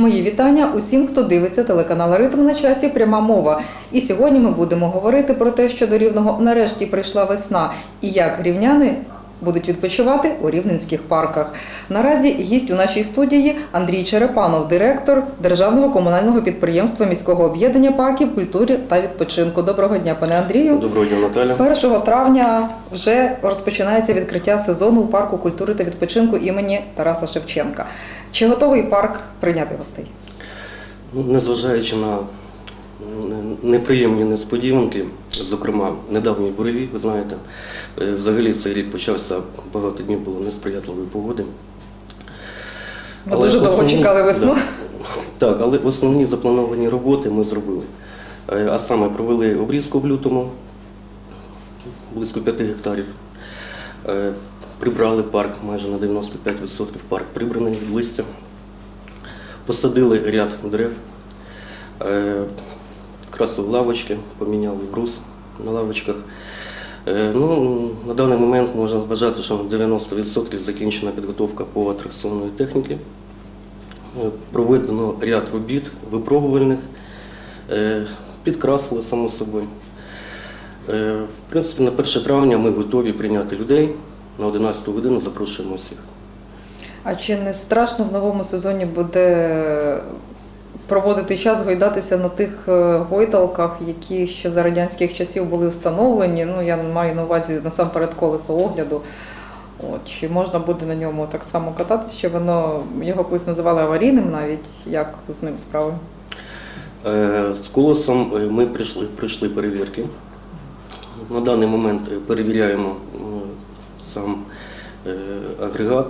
Мої вітання усім, хто дивиться телеканал Ритм на часі. Пряма мова. І сьогодні ми будемо говорити про те, що до рівного нарешті прийшла весна, і як рівняни будуть відпочивати у рівненських парках. Наразі гість у нашій студії Андрій Черепанов, директор державного комунального підприємства міського об'єднання парків культури та відпочинку. Доброго дня, пане Андрію. Доброго дня, Наталя. 1 травня вже розпочинається відкриття сезону у парку культури та відпочинку імені Тараса Шевченка. Чи готовий парк прийняти гостей? Ну, Незважаючи на неприємні несподіванки, зокрема недавній буревій, ви знаєте, е, взагалі цей рік почався багато днів було несприятливої погоди. Ми дуже довго чекали весну. Так, але основні заплановані роботи ми зробили. Е, А саме провели обрізку в лютому, близько 5 гектарів. Е, Прибрали парк майже на 95%, парк прибраний від листя. Посадили ряд дерев, красили лавочки, поміняли брус на лавочках. Е, Ну, на даний момент можна вважати, що на 90% закінчена підготовка по атракціонної техніки. Е, Проведено ряд робіт випробувальних, е, підкрасили само собою. В принципі, на 1 травня ми готові прийняти людей. На 11 годину запрошуємо всіх. А чи не страшно в новому сезоні буде проводити час гойдатися на тих е, гойдалках, які ще за радянських часів були встановлені? Ну, я маю на увазі насамперед колесо огляду. От, чи можна буде на ньому так само кататись, чи воно його колись називали аварійним навіть? Як з ним справи? Е, З колосом е, ми прийшли, пройшли перевірки. На даний момент перевіряємо сам агрегат,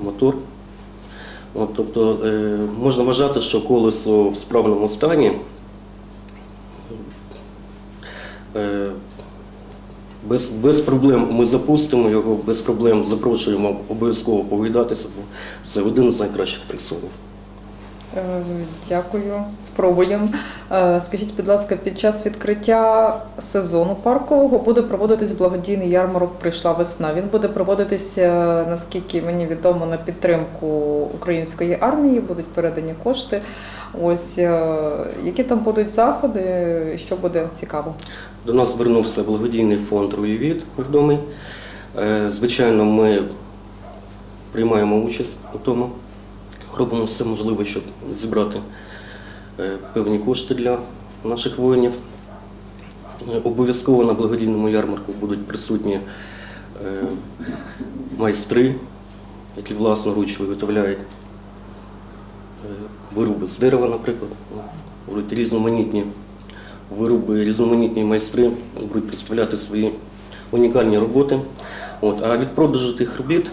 мотор. От, тобто е, можна вважати, що колесо в справному стані. Е, Без, без проблем ми запустимо його, без проблем запрошуємо обов'язково повидатися, бо це один з найкращих атракціонів. Е, Дякую, спробуємо. Е, Скажіть, будь ласка, під час відкриття сезону паркового буде проводитись благодійний ярмарок Прийшла весна. Він буде проводитись, е, наскільки мені відомо, на підтримку української армії, будуть передані кошти. Ось які там будуть заходи, що буде цікаво. До нас звернувся благодійний фонд Руєвід відомий. Звичайно, ми приймаємо участь у тому. Робимо все можливе, щоб зібрати е, певні кошти для наших воїнів. Е, Обов'язково на благодійному ярмарку будуть присутні е, майстри, які власноруч виготовляють вироби з дерева, наприклад. Будуть різноманітні вироби, різноманітні майстри будуть представляти свої унікальні роботи. От, а від продажу тих робіт,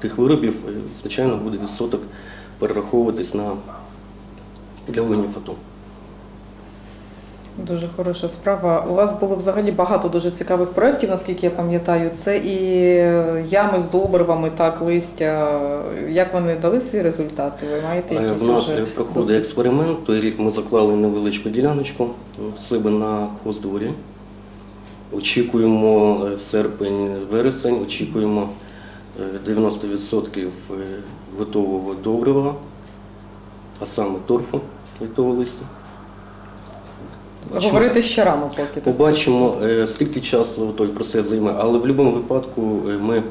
тих виробів, звичайно, буде відсоток перераховуватись на для воїнів АТО. Дуже хороша справа. У вас було взагалі багато дуже цікавих проєктів, наскільки я пам'ятаю. Це і ями з добривами, так, листя. Як вони дали свій результат? Ви маєте Е, якісь В нас вже проходить досвід? експеримент. Той рік ми заклали невеличку діляночку себе на хоздворі. Очікуємо е, серпень-вересень, очікуємо 90% е, готового добрива, а саме торфу від того листя. Говорити ще рано поки. так? Побачимо, е, скільки часу той процес займе, але в будь-якому випадку е, ми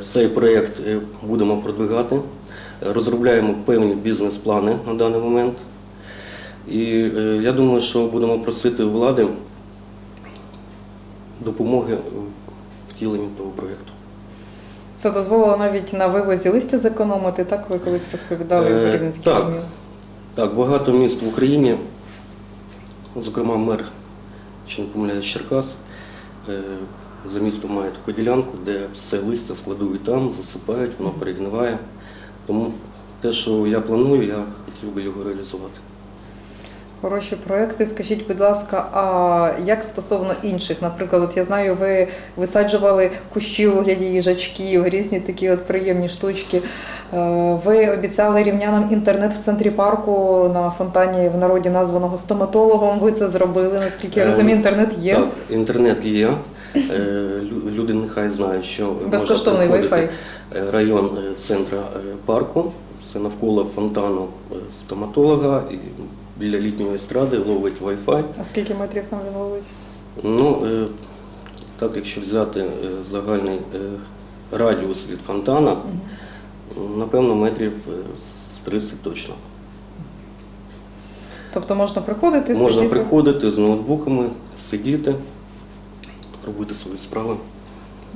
цей проєкт будемо продвигати, розробляємо певні бізнес-плани на даний момент. І я думаю, що будемо просити влади допомоги в втіленні того проєкту. Це дозволило навіть на вивозі листя зекономити, так ви колись розповідали Е, в Рівненській так. змі. Так, багато міст в Україні, зокрема мер, чи не помиляюсь, Черкас, е, за містом має таку ділянку, де все листя складують там, засипають, воно перегниває. Тому те, що я планую, я хотів би його реалізувати. Хороші проекти. Скажіть, будь ласка, а як стосовно інших? Наприклад, от я знаю, ви висаджували кущі у вигляді їжачків, різні такі от приємні штучки. Е, Ви обіцяли рівнянам інтернет в центрі парку на фонтані в народі названого стоматологом. Ви це зробили. Наскільки я Е, розумію, інтернет є. Так, інтернет є. Е, Люди нехай знають, що Безкоштовний Wi-Fi. район центра е, парку це навколо фонтану стоматолога і біля літньої естради ловить Wi-Fi. А скільки метрів там він ловить? Ну, е, так, якщо взяти е, загальний е, радіус від фонтана, напевно, метрів е, з 30 точно. Тобто можна приходити, Можна сидіти? приходити з ноутбуками, сидіти, робити свої справи.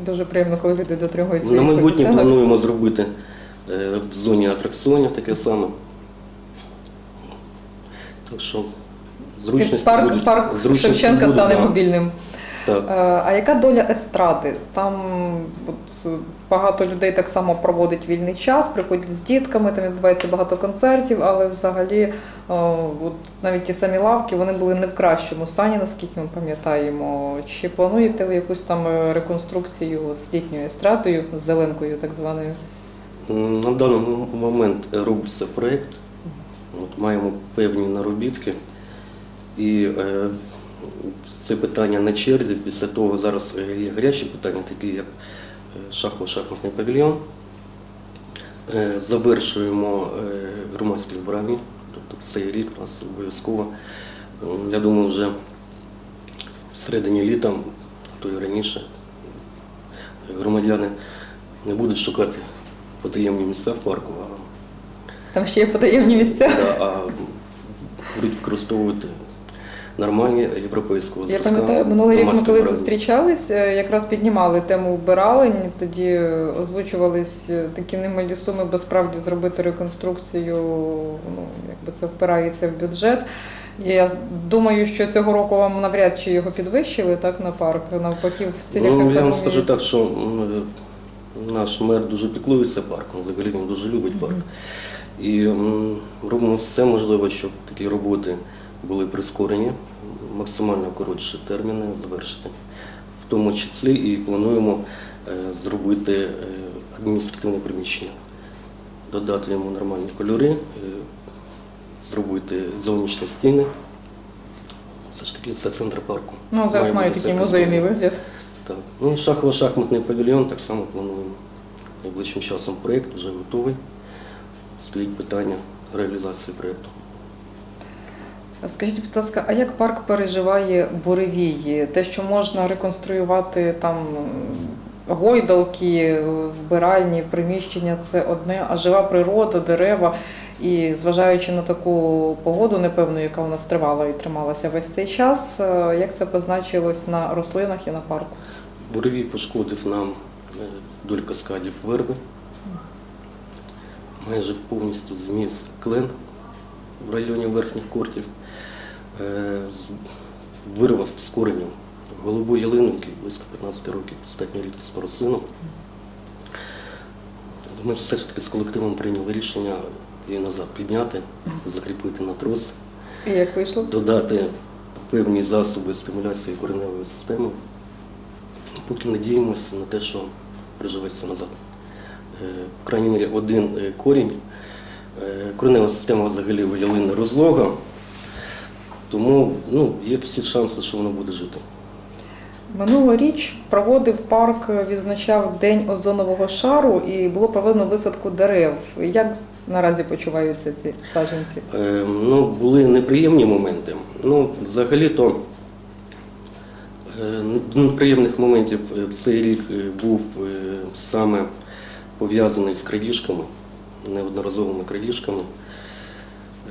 Дуже приємно, коли люди дотримуються. На майбутнє плануємо зробити е, в зоні атракціонів таке саме. Що зручності Парк, будуть. парк зручності Шевченка будуть, стане да. мобільним. Так. Е, А яка доля естради? Там от, багато людей так само проводить вільний час, приходять з дітками, там відбувається багато концертів, але взагалі о, от навіть ті самі лавки вони були не в кращому стані, наскільки ми пам'ятаємо. Чи плануєте ви якусь там е, реконструкцію з літньою естрадою, з зеленкою так званою? На даний момент робиться проєкт, От, маємо певні наробітки. І е, це питання на черзі. Після того зараз е, є гарячі питання, такі як е, шахово-шахматний павільйон. Е, Завершуємо е, громадські збирання, тобто цей рік у нас обов'язково. Я думаю, вже в середині літа, то і раніше, громадяни не будуть шукати потаємні місця в парку, Там ще є потаємні місця. да, а будуть використовувати нормальні європейського Я пам'ятаю, минулий рік ми коли зустрічались, е, якраз піднімали тему вбиралень, тоді е, озвучувались е, такі немалі суми, бо справді зробити реконструкцію, ну якби це впирається в бюджет. Я думаю, що цього року вам навряд чи його підвищили так на парк, навпаки, в цілях Ну, я вам скажу так, що наш мер дуже піклується парком, взагалі він дуже любить парк. І робимо все можливе, щоб такі роботи були прискорені, максимально коротші терміни завершити. В тому числі і плануємо е, зробити е, адміністративне приміщення, додати йому нормальні кольори, е, зробити зовнішні стіни. Це ж таки це центр парку. Ну зараз Має такий все музейний вигляд. Так. Ну, шахово-шахматний павільйон так само плануємо. Найближчим часом проєкт вже готовий. Стоїть питання реалізації проєкту. Скажіть, будь ласка, а як парк переживає буревії? Те, що можна реконструювати там гойдалки, вбиральні приміщення, це одне, а жива природа, дерева. І зважаючи на таку погоду, непевну, яка у нас тривала і трималася весь цей час, е, як це позначилось на рослинах і на парку? Буревій пошкодив нам е, вдоль каскадів верби. Майже повністю зміс клен в районі верхніх кортів. Е, Вирвав з коренем голубу ялину, який близько 15 років, достатньо рідкісну рослину. Ми все ж таки з колективом прийняли рішення її назад підняти, закріпити на трос. І як вийшло? додати певні засоби стимуляції кореневої системи. Поки надіємося на те, що приживеться назад. Е, В крайній мірі один е, корінь. Е, Коренева система взагалі у ялини розлога, тому ну, є всі шанси, що воно буде жити. Минулоріч проводив парк, відзначав День озонового шару і було проведено висадку дерев. Як наразі почуваються ці саджанці? Е, Ну, були неприємні моменти. Ну, взагалі-то е, неприємних моментів цей рік був е, саме пов'язаний з крадіжками, неодноразовими крадіжками.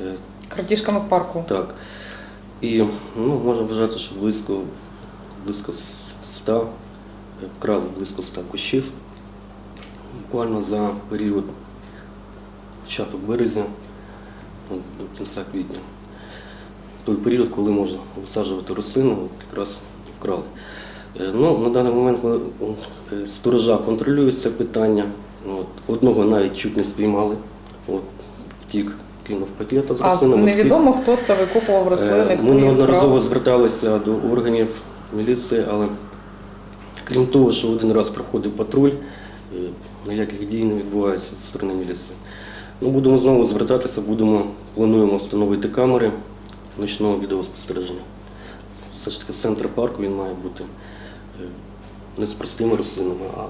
Е, Крадіжками в парку. Так. І ну, можна вважати, що близько, близько 100, е, вкрали близько 100 кущів. Буквально за період початок березня ну, до кінця квітня. Той період, коли можна висаджувати рослину, якраз вкрали. Е, Ну, на даний момент сторожа контролюють це питання. От, одного навіть чуть не спіймали. От, втік, кинув пакета з А рослинами. втік. невідомо, хто це викопував рослини, Е, Ми неодноразово зверталися до органів міліції, але крім того, що один раз проходив патруль, ніяких дій не відбувається зі сторони міліції. Ну, будемо знову звертатися, будемо, плануємо встановити камери ночного відеоспостереження. Все ж таки центр парку він має бути е, не з простими рослинами, а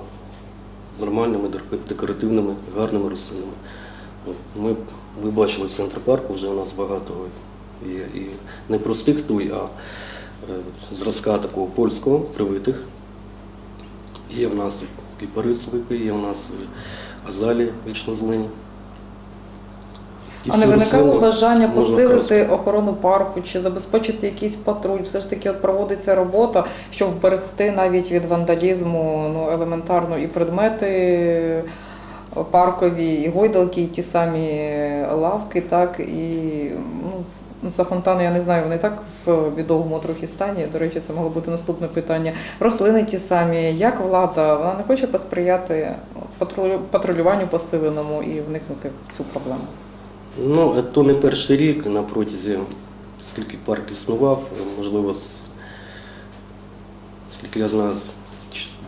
нормальними, декоративними, гарними рослинами. Ми, ви бачили центр парку, вже у нас багато є і не простих туй, а е, зразка такого польського, привитих. Є в нас і парисовики, є в нас і азалі вічно зелені. Ті А не виникало бажання посилити охорону парку чи забезпечити якийсь патруль? Все ж таки, от проводиться робота, щоб вберегти навіть від вандалізму ну, елементарно і предмети паркові, і гойдалки, і ті самі лавки, так і ну, за фонтани, я не знаю, вони так в бідовому трохи стані. До речі, це могло бути наступне питання. Рослини ті самі, як влада, вона не хоче посприяти патрулю- патрулюванню посиленому і вникнути в цю проблему. Ну, то не перший рік на протязі, скільки парк існував, можливо, з, скільки я знаю, з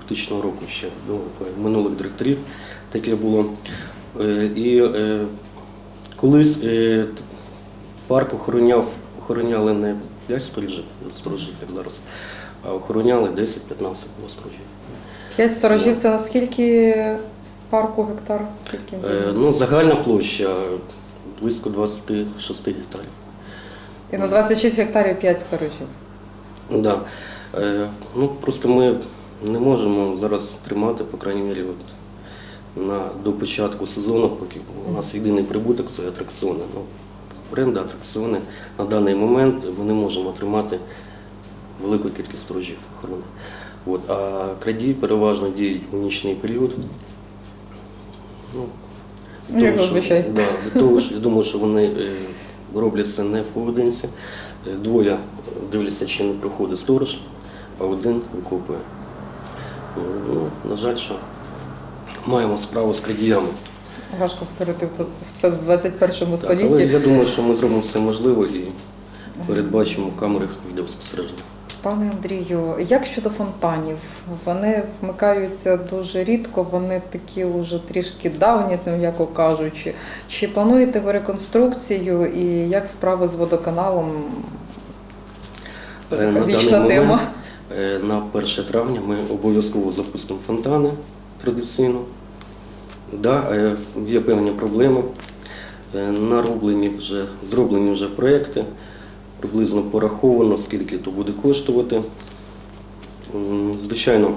2000 року ще ну, е, минулих директорів таке було. Е, І е, колись парк охороняв, охороняли не 5 сторожів, сторожів, як зараз, а охороняли 10-15 було сторожів. П'ять сторожів це наскільки парку гектар? Скільки. Ну, загальна площа близько 26 гектарів. І на 26 гектарів 5 сторожів. Да. Е, ну, просто ми не можемо зараз тримати, по крайній мірі, от, на, до початку сезону, поки у нас єдиний прибуток це атракціони. Ну, оренда, атракціони. На даний момент ми не можемо тримати велику кількість сторожів охорони. От, а крадії переважно діють у нічний період. Ну, Ну, як того, що- зазвичай. Да, того, що я думаю, що вони е, роблять це не поодинці. Е, Двоє дивляться, чи не проходить сторож, а один викопує. Ну, на жаль, що маємо справу з крадіями. Важко повторити в в це в 21 Так, але столітті. я думаю, що ми зробимо все можливе і передбачимо камери відеоспостереження. Пане Андрію, як щодо фонтанів? Вони вмикаються дуже рідко, вони такі вже трішки давні, ну, м'яко кажучи. Чи плануєте ви реконструкцію і як справи з водоканалом? Це Е, така на вічна даний тема. момент, е, На 1 травня ми обов'язково запустимо фонтани традиційно. Да, е, є певні проблеми. Е, Нароблені вже, зроблені вже проекти, приблизно пораховано, скільки то буде коштувати. Звичайно,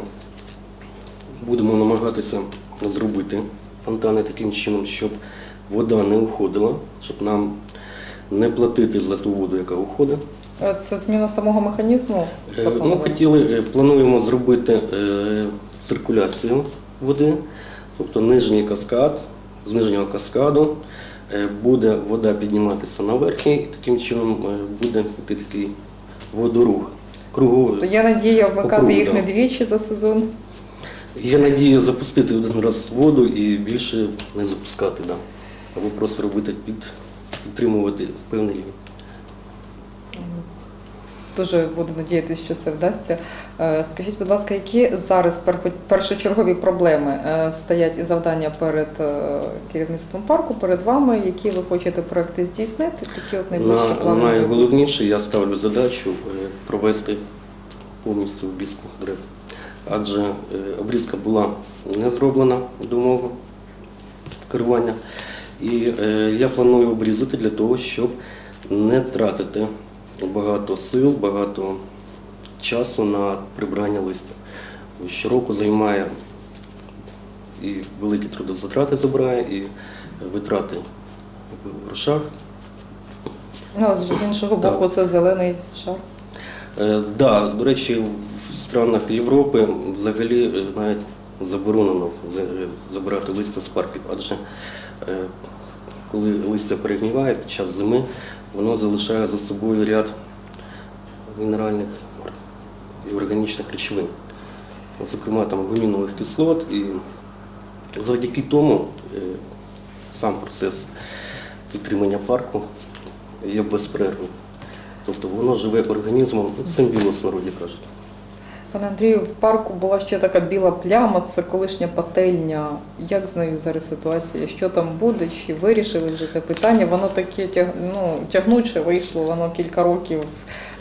будемо намагатися зробити фонтани таким чином, щоб вода не уходила, щоб нам не платити за ту воду, яка уходить. Це зміна самого механізму? Е, Ну, хотіли, е, плануємо зробити е, циркуляцію води, тобто нижній каскад, з нижнього каскаду буде вода підніматися на верхній, і таким чином е, буде йти такий водорух. Круговий. То є надія вмикати їх да. не двічі за сезон. Є надія запустити один раз воду і більше не запускати, да. або просто робити під, підтримувати певний рівень. Дуже буду надіятися, що це вдасться. Е, Скажіть, будь ласка, які зараз першочергові проблеми е, стоять і завдання перед е, керівництвом парку, перед вами, які ви хочете проекти здійснити? Такі от найближчі На, плани. найголовніше я ставлю задачу провести повністю обрізку дерев. Адже обрізка була не зроблена до мого керування. І я планую обрізати для того, щоб не тратити багато сил, багато часу на прибрання листя. Щороку займає і великі трудозатрати забирає, і витрати в грошах. Ну, а з іншого Так. боку, це зелений шар. Е, да, до речі, в странах Європи взагалі е, навіть заборонено е, забирати листя з парків, адже е, коли листя перегніває під час зими, воно залишає за собою ряд мінеральних і органічних речовин, зокрема там гумінових кислот, і завдяки тому е, сам процес підтримання парку є безперервним. Тобто воно живе організмом, симбіоз народі кажуть. Пане Андрію, в парку була ще така біла пляма, це колишня пательня. Як з нею зараз ситуація? Що там буде? Чи вирішили вже те питання? Воно таке ну, тягнуче вийшло, воно кілька років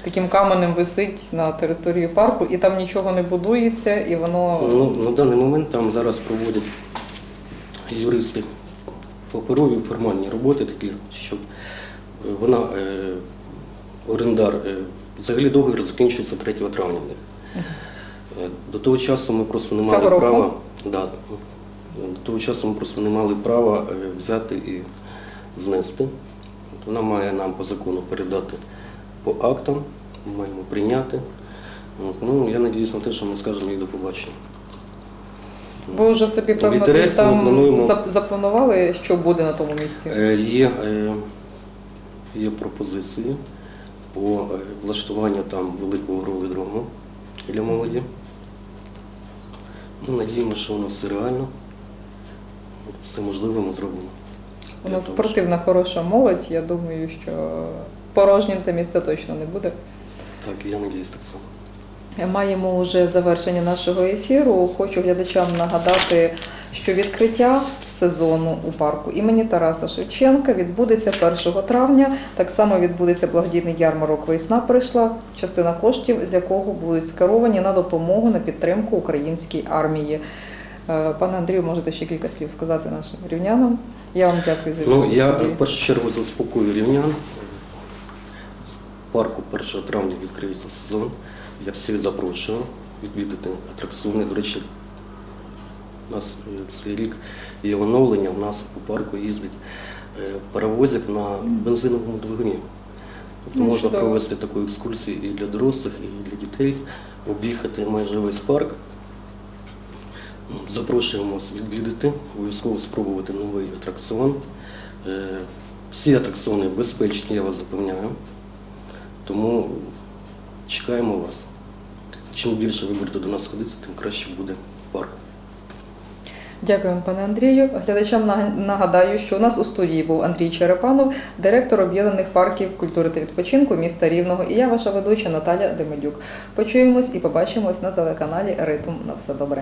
таким каменем висить на території парку, і там нічого не будується, і воно Ну, на даний момент там зараз проводять юристи паперові формальні роботи такі, щоб е, вона, е, орендар, е, взагалі договір закінчується 3 травня в них. Е, До того часу ми просто не Цього мали року? права. Да, до того часу ми просто не мали права е, взяти і знести. Вона має нам по закону передати по актам, ми маємо прийняти. Ну, я надіюсь на те, що ми скажемо їй до побачення. Ви вже собі певно десь там плануємо- запланували, що буде на тому місці? Е, Є, є пропозиції по влаштуванню там великого ролидрому для молоді. Ну, надіємося, що воно все реально. Все можливе ми зробимо. У нас спортивна хороша молодь. Я думаю, що порожнім це місце точно не буде. Так, я надіюсь так само. Маємо вже завершення нашого ефіру. Хочу глядачам нагадати, що відкриття сезону у парку імені Тараса Шевченка відбудеться 1 травня. Так само відбудеться благодійний ярмарок Весна прийшла, частина коштів з якого будуть скеровані на допомогу на підтримку українській армії. Е, Пане Андрію, можете ще кілька слів сказати нашим рівнянам. Я вам дякую за Ну, відповідь. я в першу чергу заспокою рівнян. З парку 1 травня відкриється сезон. Я всіх запрошую відвідати атракціони. До речі, у нас е, цей рік є оновлення. У нас у парку їздить е, паровозик на бензиновому двигуні. Тобто Ну, можна чудово. провести таку екскурсію і для дорослих, і для дітей, об'їхати майже весь парк. Запрошуємо вас відвідати, обов'язково спробувати новий атракціон. Е, Всі атракціони безпечні, я вас запевняю. Тому чекаємо вас. Чим більше ви будете до нас ходити, тим краще буде в парку. Дякуємо, пане Андрію. Глядачам наг- нагадаю, що у нас у студії був Андрій Черепанов, директор об'єднаних парків культури та відпочинку міста Рівного. І я, ваша ведуча Наталя Демидюк. Почуємось і побачимось на телеканалі Ритм. На все добре.